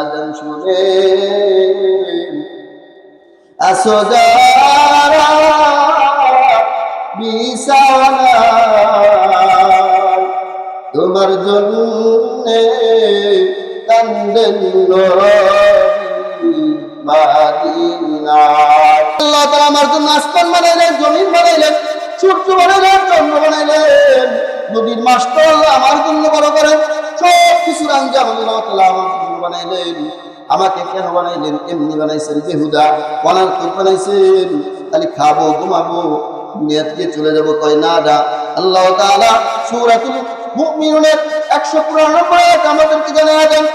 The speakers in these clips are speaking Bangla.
আজান শুনে। আসো তোমার জন্য কান্দেন আল্লাহ তাআলা আমার জন্য আসমান বানাইলেন, জমিন বানাইলেন, সূর্য বানাইলেন, চন্দ্র বানাইলেন। নদীর মাস্টার আমার জন্য বড় করেন। সব কিছুর আঞ্জাম আল্লাহ তাআলা আমার বানাইলেন আমাকে কেন বানাইলেন এমনি বানাইছেন বেহুদা অনার্থ বানাইছেন খালি খাবো ঘুমাবো দুনিয়া থেকে চলে যাবো কয় না না আল্লাহ তাআলা সূরাতুল মুমিনুনের 194 আয়াত আমাদেরকে জানিয়ে দেন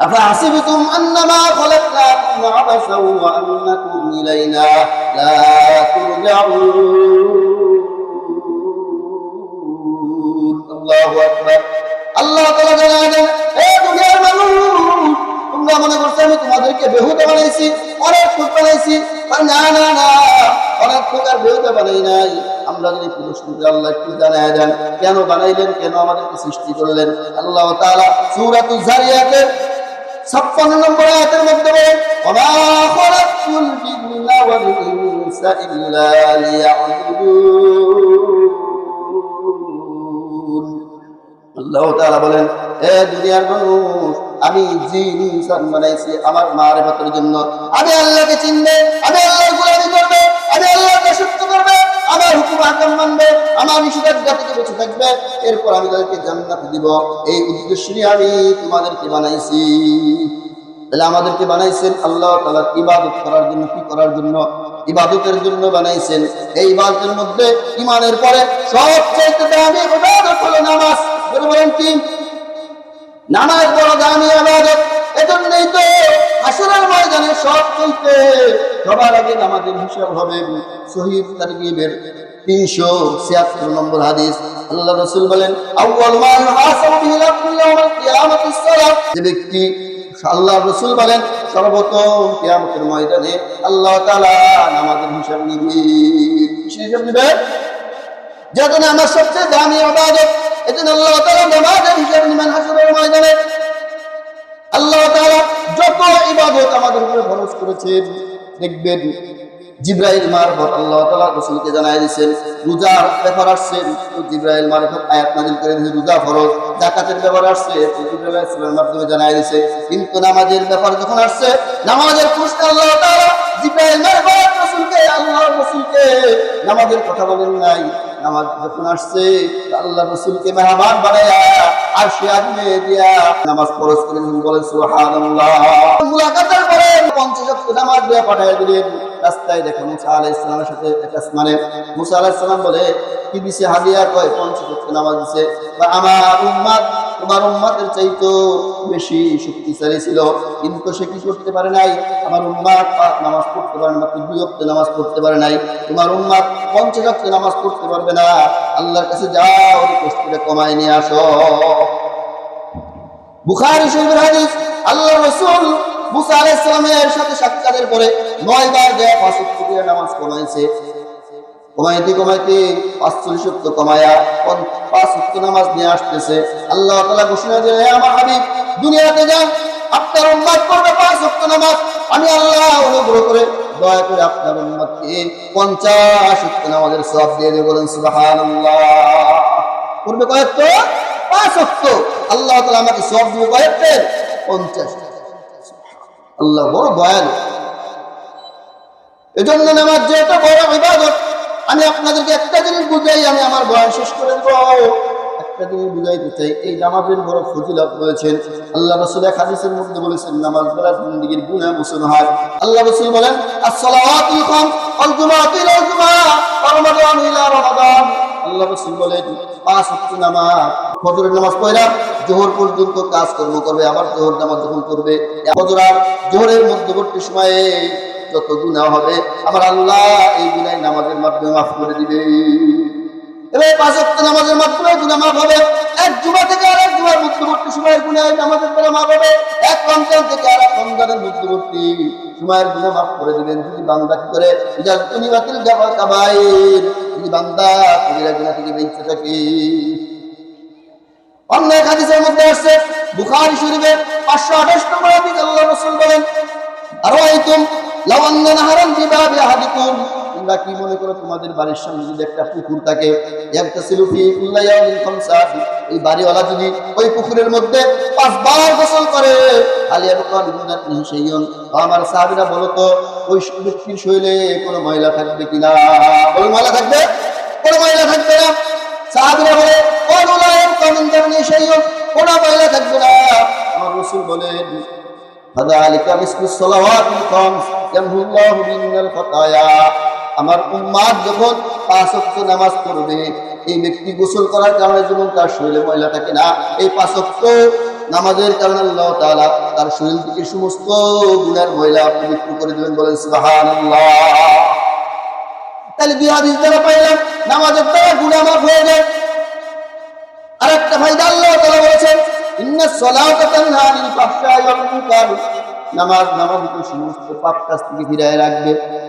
أفحسبتم أنما خلقناكم عبثا وأنكم إلينا لا ترجعون الله أكبر আল্লাহ তাআলা জানায় দেন এ দুনিয়ার মানুষ তোমরা মনে করছ, আমি তোমাদেরকে বেহুদা বানাইছি, অনেক সুখ বানাইছি, আর না না না, অনেক প্রকার বেহুদা বানাই নাই। আমরা যদি পুরুষ রূপে আল্লাহ একটু জানায় দেন, কেন বানাইলেন, কেন আমাদেরকে সৃষ্টি করলেন? আল্লাহ তাআলা সূরাতুজ জারিয়াতের ছাপ্পান্ন নম্বর আয়াতের মধ্যে বলেন জিন্না ওয়াল ইনসা ইল্লা লিয়াবুদুন। আল্লাহ তাআলা বলেন দুনিয়ার মানুষ, আমি ইনসান বানাইছি আমার জন্য। আমি আল্লাহকে চিনবে, আমি আল্লাহর গোলামি করবে, আমি আল্লাহকে করবে, আমার হুকুম আকাম মানবে, আমার বেঁচে থাকবে। এরপর আমি তাদেরকে দিব। এই উদ্দেশ্য নিয়ে আমি তোমাদেরকে বানাইছি। তাহলে আমাদেরকে বানাইছেন আল্লাহ ইবাদত করার জন্য, কি করার জন্য? ইবাদতের জন্য বানাইছেন। এই ইবাদতের মধ্যে ইমানের পরে সবচেয়ে দামি ইবাদত হলো নামাজ। বলে বলেন কি নামাজ বড় দামি ইবাদত এজন্যই তো আসরের ময়দানে সব চলতে সবার আগে নামাজের হিসাব হবে। শহীদ তারগিবের তিনশো ছিয়াত্তর নম্বর হাদিস। আল্লাহ রসুল বলেন যে ব্যক্তি আল্লাহ রসুল বলেন, সর্বপ্রথম কিয়ামতের ময়দানে আল্লাহ তাআলা নামাজের হিসাব নিবে। হিসাব নিবে? যেহেতু আমার সবচেয়ে দামি ইবাদত এজন্য আল্লাহ তাআলা নামাজের ময়দানে। আল্লাহ তাআলা যত ইবাদত আমাদের উপরে ফরজ করেছেন, দেখবেন জিব্রাইল মারফত আল্লাহ তাআলা রাসূলকে দিয়েছেন রোজার ব্যাপার আসছে জিব্রাইল মারফত আয়াত নাযিল করে রোজা ফরজ যাকাতের ব্যাপার আসছে জিব্রাইল আলাইহিস মাধ্যমে দিয়েছে। কিন্তু নামাজের ব্যাপার যখন আসছে, নামাজের পুরস্কার আল্লাহ তাআলা জিব্রাইল মারফত রাসূলকে, আল্লাহর রাসূলকে নামাজের কথা বলেন নাই। নামাজ যখন আসছে আল্লাহ রসুলকে মেহমান বানাইয়া আর সে আদমে দিয়া নামাজ খরচ করে বলেন মুলাকাতের পরে নামাজ দিলেন। রাস্তায় মুসা সাথে আসমানে মুসা বলে কি দিছে হাদিয়া কয় পঞ্চাশ নামাজ দিছে। আমার উম্মাত তোমার উম্মাতের চাইতো বেশি শক্তিশালী ছিল। কিন্তু সে কি করতে পারে নাই? আমার উম্মাত পাঁচ নামাজ পড়তে পারে না দুই ওয়াক্ত নামাজ পড়তে পারে নাই। তোমার উম্মাত পঞ্চাশ ওয়াক্ত নামাজ পড়তে পারবে না। আল্লাহর কাছে যাও করে কমায় নিয়ে আসো। বুখারী শরীফের হাদিস আল্লাহ রসুল মুসা আলাইহিস সালামের সাথে সাক্ষাতের পরে নয় বার দেয়া পাঁচ নামাজ কমাইছে। কমাইতে কমাইতে পাঁচচল্লিশ সত্য কমায়া পাঁচ সত্য নামাজ নিয়ে আসতেছে। আল্লাহ তালা ঘোষণা দিলেন, হে আমার হাবিব, দুনিয়াতে যান আপনার উম্মাদ করবে পাঁচ সত্য নামাজ। আমি আল্লাহ অনুগ্রহ করে দয়া করে আপনার উম্মাদকে পঞ্চাশ সত্য নামাজের সব দিয়ে দিয়ে বলেন, সুবহানাল্লাহ। করবে কয়েকট? পাঁচ সত্য আল্লাহ তালা আমাকে সব দিবে কয়েকটের পঞ্চাশ। আল্লাহ বড় দয়ালু। এজন্য নামাজ যেটা বড় ইবাদত। আমি আপনাদেরকে একটা জিনিস বুঝাই, আমি আমার বয়ান শেষ করে দেব। একটা জিনিস বুঝাইতে চাই, এই নামাজের বড় ফজিলত রয়েছেন আল্লাহ রসুল এক হাদিসের মধ্যে বলেছেন, নামাজ দ্বারা জিন্দিগির গুনাহ মোচন হয়। আল্লাহ রসুল বলেন আসসালাতুল আল্লাহ রসুল বলেন, পাঁচ নামাজ, ফজরের নামাজ জোহর পর্যন্ত কাজকর্ম করবে, আবার জোহর নামাজ যখন করবে। ফজর জোহরের মধ্যবর্তী সময়ে যত গুনাহ হবে, আমার আল্লাহ এই গুনাহ নামাজের মাধ্যমে মাফ করে দিবে। তুমি অন্য এক হাদিসের মধ্যে আসছে, বুখারী শরীফে 528 নম্বর হাদিস আল্লাহ রাসূল বলেন আন্না নাহারান বিবাবি আহাদিকুম। তোমরা কি মনে করো তোমাদের বাড়ির সামনে যদি একটা পুকুর থাকে? ফি এই বাড়িওয়ালা যদি ওই পুকুরের মধ্যে পাঁচবার গোসল করে আলিয়া বুকান মিনাত আমার সাহাবীরা বলো তো, ওই ব্যক্তির শরীরে কোনো ময়লা থাকবে কিনা ওই ময়লা থাকবে? কোনো ময়লা থাকবে না। সাহাবীরা বলে কোন উলায়ের কামিন ময়লা থাকবে না। আমার রাসূল বলেন فذلك مثل الصلوات الخمس يمحو الله بهن الخطايا আমার উম্মাদ যখন পাঁচ ওয়াক্ত নামাজ পড়বে এই ব্যক্তি গোসল করার কারণে যেমন তার শরীরে ময়লা থাকে না এই পাঁচ ওয়াক্ত নামাজের কারণে আল্লাহ তাআলা তার শরীর থেকে সমস্ত গুনার ময়লা পবিত্র করে দেবেন বলেন সুবহানাল্লাহ তাহলে দুই হাদিস দ্বারা পাইলাম নামাজের দ্বারা গুনাহ মাফ হয়ে যায়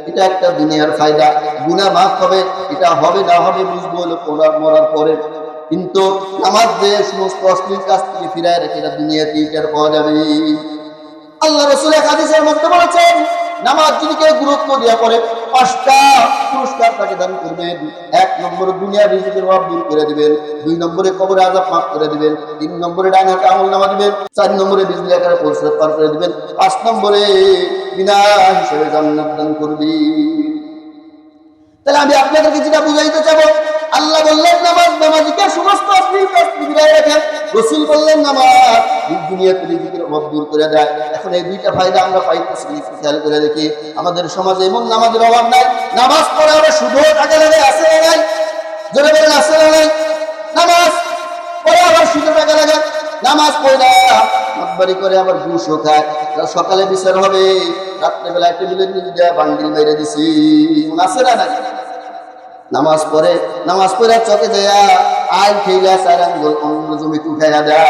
এটা একটা দুনিয়ার ফায়দা। হবে, এটা হবে না হবে বুঝব কিন্তু নামাজ যে সমস্ত অশ্লীল কাজ থেকে ফিরায় রাখে এটা পাওয়া যাবে। আল্লাহ রসুল হাদিসের মধ্যে বলেছেন নামাজ যদি কেউ গুরুত্ব দেওয়া পরে পাঁচটা পুরস্কার তাকে দান করবেন। এক নম্বরে দুনিয়ার রিজিকের অভাব দূর করে দিবেন। দুই নম্বরে কবরে আজাব মাফ করে দিবেন। তিন নম্বরে ডান হাতে আমল নামা দিবেন। চার নম্বরে বিজলি আকারে পরিষ্কার পার করে দিবেন। পাঁচ নম্বরে বিনা হিসেবে জান্নাত দান করবি। তাহলে আমি আপনাদেরকে যেটা বুঝাইতে চাবো, আল্লাহ বললেন, নামাজ নামাজিকে সমস্ত থেকে রসুল বললেন, নামাজ দুনিয়াতে রিজিকের অভাব দূর করে দেয়। এখন এই দুইটা ফায়দা আমরা পাইতেছি খেয়াল করে দেখি। আমাদের সমাজে এমন নামাজের অভাব নাই। নামাজ পড়ে আমরা শুধু টাকা লাগে আসে নাই? জোরে বলেন আসে নাই? নামাজ পড়ে আবার শুধু টাকা লাগে। নামাজ পড়ে না, মাতবাড়ি করে আবার ঘুষও খায়। সকালে বিচার হবে, রাত্রেবেলায় টেবিলের নিচে দেওয়া বান্ডিল মেরে দিছি। আছে না নাকি নামাজ পড়ে নামাজ পড়ে চকে যায় আইন খেলা চার আঙ্গুল অন্য জমি উঠাইয়া দেয়।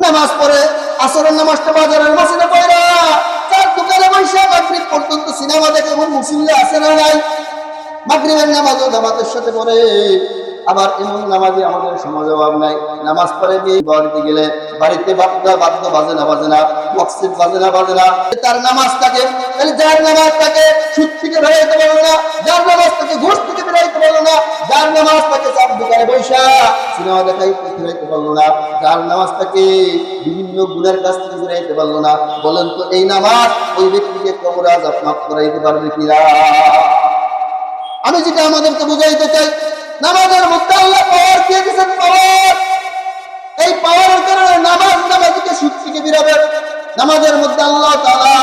নামাজ পড়ে, আসরের নামাজটা বাজারের মাসিনে পয়রা চার দোকানে বৈশা মাগরিব পর্যন্ত সিনেমা দেখে এমন মুসলিম আছে না নাই? মাগরিবের নামাজও জামাতের সাথে পড়ে। আবার এমন নামাজে আমাদের সমাজে অভাব নাই। নামাজ পড়ে দিয়ে বাড়িতে গেলে বাড়িতে বাদ্য বাদ্য বাজে না বাজে না মকসিদ বাজে না বাজে না। তার নামাজ থাকে, তাহলে যার নামাজ থাকে, সুদ থেকে বেরোতে পারল না, যার নামাজ থাকে, ঘুষ থেকে বেরোতে পারল না, যার নামাজ থাকে চাপ দোকানে বৈশা, সিনেমা দেখাই বেরোতে পারল না, যার নামাজ থাকে, বিভিন্ন গুণের কাছ থেকে বেরোতে পারল না। বলেন তো, এই নামাজ ওই ব্যক্তিকে কবর আজাব মাফ করাইতে পারবে কিনা? আমি যেটা আমাদেরকে বুঝাইতে চাই নামাজের মধ্যে আল্লাহ পাওয়ার দিয়ে দিয়েছেন পাওয়ার। এই পাওয়ারের কারণে নামাজ নামাজিকে সুদ থেকে বিরাবে। নামাজের মধ্যে আল্লাহ তাআলা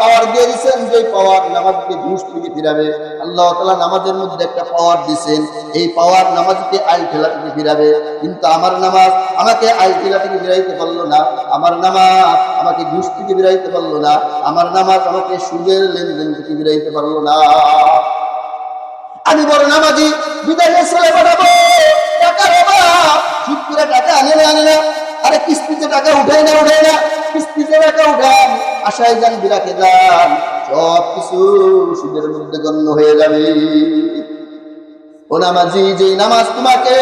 পাওয়ার দিয়ে দিয়েছেন যে পাওয়ার নামাজকে ঘুষ থেকে ফিরাবে আল্লাহ তাআলা নামাজের মধ্যে একটা পাওয়ার দিয়েছেন, এই পাওয়ার নামাজকে আইল ঠেলা থেকে ফিরাবে কিন্তু আমার নামাজ আমাকে আইল ঠেলা থেকে ফিরাইতে পারল না, আমার নামাজ আমাকে ঘুষ থেকে ফিরাইতে পারল না, আমার নামাজ আমাকে সুদের লেনদেন থেকে ফিরাইতে পারল না। আমি বড় নামাজি, বিদায় ছেলে পাঠাবো। টাকার অভাব সুদ করে টাকা আনে না আনে না আরে কিস্তিতে টাকা উঠাই না উঠাই না। কিস্তিতে টাকা উঠান, আশায় যান বিরাকে যান। সব কিছু সুদের মধ্যে গণ্য হয়ে যাবে। ও নামাজি যে নামাজ তোমাকে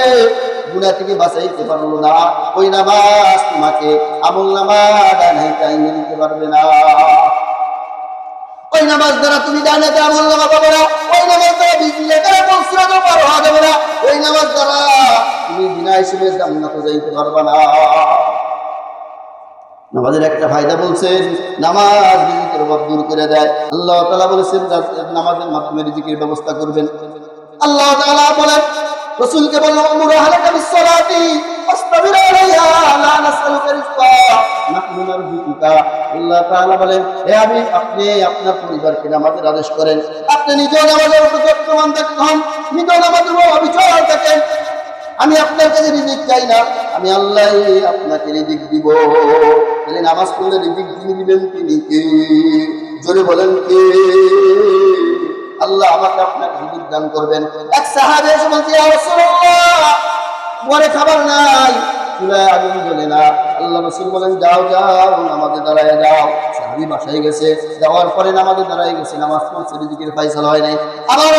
গুণা থেকে বাঁচাইতে পারল না, ওই নামাজ তোমাকে আমল নামা ডানাই টাইমে নিতে পারবে না। ওই নামাজ দ্বারা তুমি ডানেতে আমল নামা পাবে না, ওই নামাজ দ্বারা দ্বারা ওই নামাজ দ্বারা তুমি বিনা হিসেবে জান্নাত যাইতে পারবে না। নামাজের একটা ফায়দা বলছেন নামাজ রিজিকের অভাব দূর করে দেয়। আল্লাহ তাআলা বলেছেন নামাজের মাধ্যমে রিজিকের ব্যবস্থা করবেন। আল্লাহ তাআলা বলেন, রাসূলকে আলাইহা, লা রিজকা। নাহনু আল্লাহ তাআলা বলেন হে আমি, আপনি আপনার পরিবারকে নামাজের আদেশ করেন। আপনি নিজেও নামাজের যত্নবান থাকতে হন, নিজেও নামাজের অবিচল থাকেন। আমি আপনার কাছে রিজিক চাই না, আমি আল্লাহ আপনাকে রিজিক দিব। তাহলে নামাজ পড়লে রিজিক যিনি দিবেন তিনি কে? জোরে বলেন কে? আল্লাহ আমাকে আপনাকে রিজিক দান করবেন। এক সাহাবে এসে বলছে রাসূলুল্লাহ খাবার নাই। আল্লাহ বলেন, যাও যাও দাঁড়ায় যাও। বাসায় গেছে। যাওয়ার পরে গেছে। হয় নাই। আবার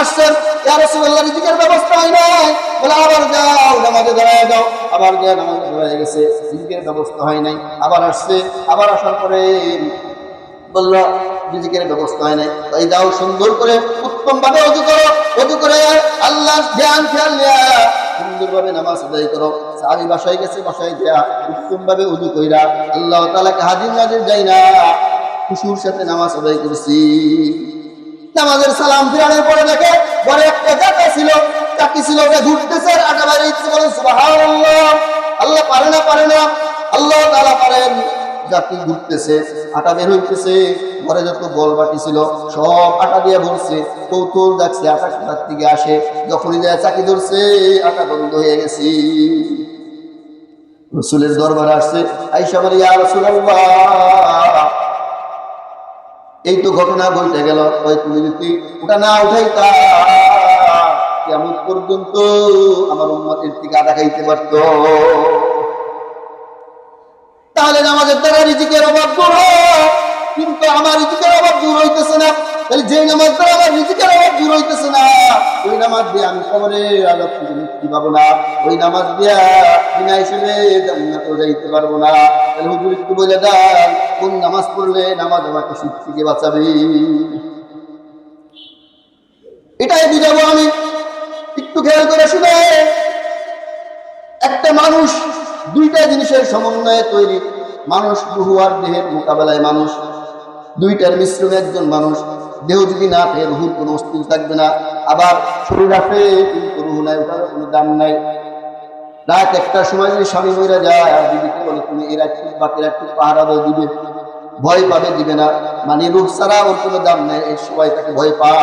ব্যবস্থা হয় নাই? আবার যাও দাঁড়ায় যাও। আবার গেছে। ব্যবস্থা হয় নাই। আবার আসছে। আবার আসার পরে বলল ব্যবস্থা হয় নাই। তাই যাও, সুন্দর করে করো। আল্লাহ ধ্যান নেয়া সুন্দর ভাবে নামাজ আদায় করো। সাহাবি বাসায় গেছে, বাসায় যা উত্তম ভাবে অজু কইরা আল্লাহ তালাকে হাজির নাজির যাই না। খুশুর সাথে নামাজ আদায় করছি। নামাজের সালাম ফিরানোর পরে দেখে বড় একটা চাকা ছিল চাকি ছিল ওটা ঘুরতেছে আর আটা বাইরে ইচ্ছে সুবহানাল্লাহ। আল্লাহ পারে না পারে না। আল্লাহ তাআলা পারেন। জাতি ঘুরতেছে, আটা বের হইতেছে, ঘরে যত বল বাটি ছিল, সব আটা দিয়ে ভরছে। কৌতূহল দেখছে আটা কোথার থেকে আসে, যখনই যায় চাকি ধরছে আটা বন্ধ হয়ে গেছে। রসুলের দরবারে আসছে, আইসা বলে আর এই তো ঘটনা বলতে গেল। তুমি যদি ওটা না উঠাইতা কেমন পর্যন্ত আমার উন্মতের থেকে আদা খাইতে পারত। তাহলে আমাদের দ্বারা রিজিকের অভাব দূর কিন্তু আমার রিজিকের অভাব দূর হইতেছে না। তাহলে যে নামাজ দ্বারা আমার রিজিকের অভাব দূর হইতেছে না। ওই নামাজ দিয়ে আমি কবরে আলোক মুক্তি পাবো না। ওই নামাজ দিয়া বিনা হিসেবে জান্নাতেও যাইতে পারব না। তাহলে হুজুর একটু বলে দেন, কোন নামাজ পড়লে নামাজ আমাকে শীত থেকে বাঁচাবে? এটাই বুঝাবো আমি। একটু খেয়াল করে শুনে। একটা মানুষ দুইটা জিনিসের সমন্বয়ে তৈরি। মানুষ বহু আর দেহের মোকাবেলায় মানুষ। দুইটার মিশ্রণে একজন মানুষ। দেহ যদি না থাকে রুহুর কোনো অস্তিত্ব থাকবে না। আবার শরীর আছে কিন্তু রুহু নাই ওটার কোনো দাম নাই। রাত একটার সময় যদি স্বামী মরে যায়, আর দিদিকে বলে, তুমি এরা একটু বাকিরা একটু পাহারা দিবে, ভয় পাবে, দিবে না। মানে রূপ ছাড়া ওর কোনো দাম নেই, এই সবাই তাকে ভয় পায়।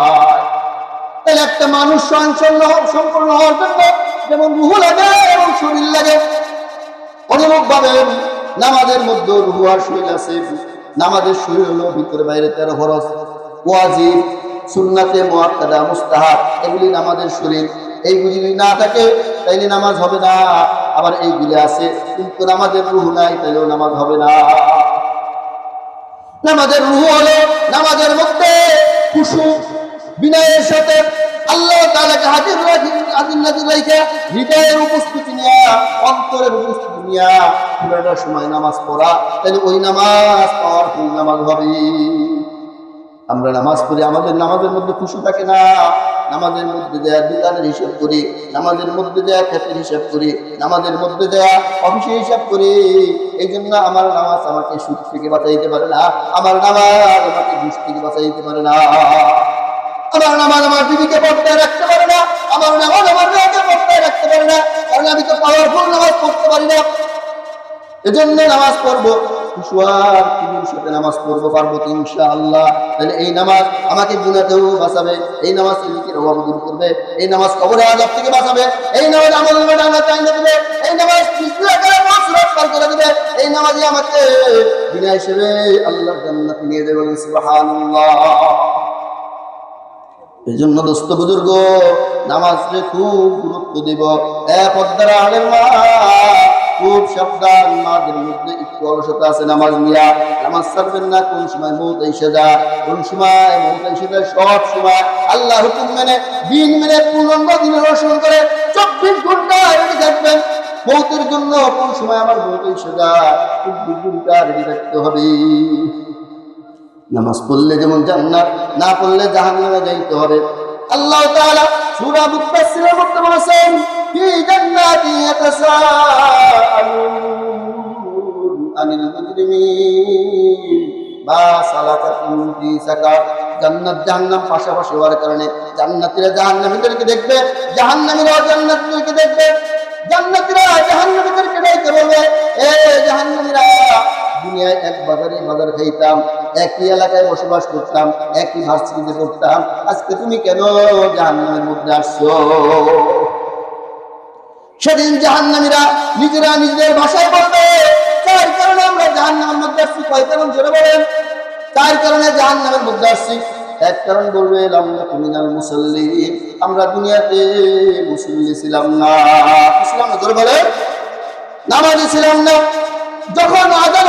তাহলে একটা মানুষ হ- সম্পূর্ণ হওয়ার জন্য যেমন রুহু লাগে এবং শরীর লাগে। অনুরূপ ভাবে নামাজের মধ্যে রুহু আর শরীর আছে নামাজের শরীর হলো ভিতরে বাইরে তেরো খরচ ওয়াজিব, সুন্নাতে মোয়াক্কাদা মুস্তাহাব, এগুলি নামাজের শরীর এইগুলি যদি না থাকে, তাইলে নামাজ হবে না। আবার এইগুলি আছে, কিন্তু নামাজের রুহু নাই, তাইলেও নামাজ হবে না। নামাজের রুহু হলো নামাজের মধ্যে খুশু, বিনয়ের সাথে আল্লাহ তাআলাকে হাজির রাখি হাজির নাজির রেখে হৃদয়ের উপস্থিতি নিয়ে, অন্তরের উপস্থিতি নিয়ে পুরোটা সময় নামাজ পড়া, তাহলে ওই নামাজ পাওয়ারফুল নামাজ হবে আমরা নামাজ পড়ি, আমাদের নামাজের মধ্যে খুশি থাকে না। নামাজের মধ্যে দেয়া দোকানের হিসাব করি, নামাজের মধ্যে দেয়া ক্ষেতের হিসাব করি, নামাজের মধ্যে দেয়া অফিসে হিসাব করি। এই জন্য আমার নামাজ আমাকে সুদ থেকে বাঁচাইতে পারে না, আমার নামাজ আমাকে ঘুষ থেকে বাঁচাইতে পারে না। আমার নামাজ আমার বিবিকে পর্দায় রাখতে পারে না, আমার নামাজ আমার মেয়েকে পর্দায় রাখতে পারে না। আমি তো পাওয়ারফুল নামাজ পড়তে পারি না। এজন্য নামাজ পড়ব। নামাজ পড়ব, পারব তো ইনশাআল্লাহ। তাহলে এই নামাজ আমাকে গুণাতেও বাঁচাবে, এই নামাজ অভাব দূর করবে, এই নামাজ কবরে থেকে বাঁচাবে, এই নামাজ আমল ডানা চাইলে দিবে, এই নামাজ আমাকে বিনা হিসেবে জান্নাতে নিয়ে দেবে এই জন্য দোস্ত বুজুর্গ খুব গুরুত্ব দিব। খুব সাবধান মাদের মধ্যে একটু অলসতা আছে নামাজ নামাজ না, কোন সময় মৌত এসে যা কোন সময় এসে যায়, সব সময় আল্লাহ হুকুম মেনে, দিন মেনে দিন রোশন করে চব্বিশ ঘণ্টা রেডি থাকবেন। মৌতের জন্য কোন সময় আমার মৌত এসে যায়, চব্বিশ ঘণ্টা রেডি থাকতে হবে। নামাজ পড়লে যেমন জান্নাত, না পড়লে জাহান্নামে যাইতে হবে। আল্লাহ তাআলা সূরা মুফাসসিরের মধ্যে বলেছেন, ফি জান্নাতি ইয়াতাসাআলুন আনিল মুজরিমিন। মা সালাকাকুম ফি সাকার জান্নাত জাহান্নাম পাশাপাশি হওয়ার কারণে জান্নাতীরা জাহান্নামীদেরকে দেখবে, জাহান্নামীরা জান্নাতীদেরকে দেখবে। জাহান্নামীদেরকে বলবে, এ জাহান্নামীরা দুনিয়ায় এক বাজারে বাজার খাইতাম, একই এলাকায় বসবাস করতাম, একই ভার্সিটিতে করতাম আজকে তুমি কেন জাহান্নামের মধ্যে আসছো? সেদিন জাহান্নামীরা নিজেরা নিজেদের ভাষায় বলবে, তার কারণে আমরা জাহান্নামের মধ্যে আসছি। কয় কারণ? জোরে বলেন। তার কারণে জাহান্নামের মধ্যে আসছি। এক কারণ বলবে মিনাল মুসল্লি আমরা দুনিয়াতে মুসল্লি ছিলাম না। না, জোরে বলেন। নামাজি ছিলাম না। যখন আজান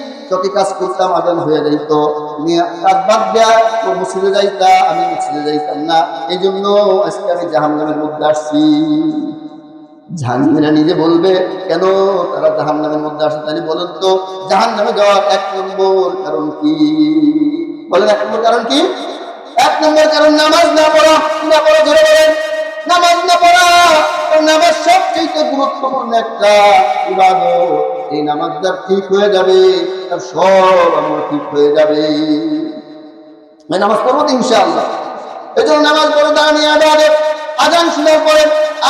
চকে কাজ করতাম, আজান হয়ে যাইতো। কাজ বাদ দেয়া ও মসজিদে যাইতা, আমি মসজিদে যাইতাম না। এই জন্য আজকে আমি জাহান্নামের মধ্যে আসছি। জাহান্নামীরা নিজে বলবে, কেন তারা জাহান্নামের মধ্যে আসে? তাহলে বলেন তো, জাহান্নামে যাওয়ার এক নম্বর কারণ কি? বলেন, এক নম্বর কারণ কি? এক নম্বর কারণ নামাজ না পড়া না পড়া ধরে বলেন। নামাজ না পড়া গুরুত্বপূর্ণ একটা ইবাদত, এই নামাজ যার ঠিক হয়ে যাবে, তার সব আমার ঠিক হয়ে যাবে। আমি নামাজ পড়ব তো ইনশাআল্লাহ। এই জন্য নামাজ পড়ে দাঁড়িয়ে আদালত আজান শোনার পরে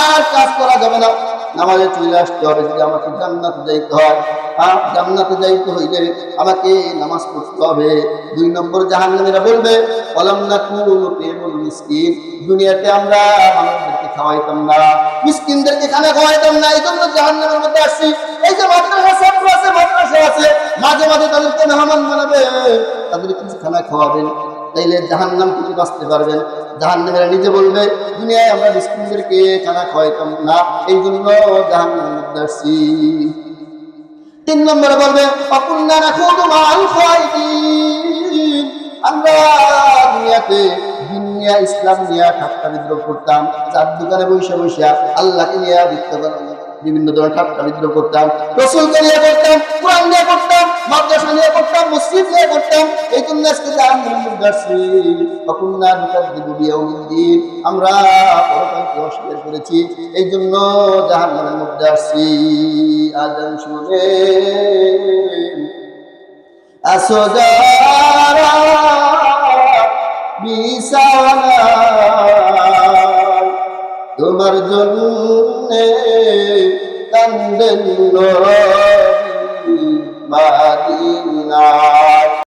আর কাজ করা যাবে না। নামাজে চলে আসতে হবে, যদি আমাকে জান্নাতে যাইতে হয়। আর জান্নাতে যাইতে হইলে আমাকে নামাজ পড়তে হবে। দুই নম্বর জাহান্নামীরা বলবে কলম না পেমুল মিসকিন। দুনিয়াতে আমরা মানুষদেরকে খাওয়াইতাম না, মিসকিনদেরকে খানা খাওয়াইতাম না এই জন্য জাহান্নামের মধ্যে আসছি। এই যে মাদ্রাসা আছে মাদ্রাসা আছে, মাঝে মাঝে তাদেরকে মেহমান বানাবে তাদের কিছু খানা খাওয়াবেন। তাইলে জাহান্নাম থেকে বাঁচতে পারবেন। জাহান্নামেরা নিজে বলবে, দুনিয়ায় আমরা মিসকিনদেরকে খানা খাওয়াইতাম না এই জন্য জাহান্নামের মধ্যে আসছি। তিন নম্বরে বলবে অপুণ্যা রাখো তোমার আমরা দুনিয়াতে দিন নিয়ে, ইসলাম নিয়ে ঠাট্টা বিদ্রোহ করতাম। চার দোকানে বসে বসে আল্লাহকে নিয়ে বিত্ত বিভিন্ন ধরনের ঠাট্টা বিদ্রোহ করতাম। রসুলকে নিয়ে করতাম, কোরআন মসজিদ করতাম এই জন্য আমরা অস্বীকার করেছি, এই জন্য জাহান্নামের মধ্যে আসছি। আজান শুনে আসো যারা তোমার জন্য কান্দেন المدينة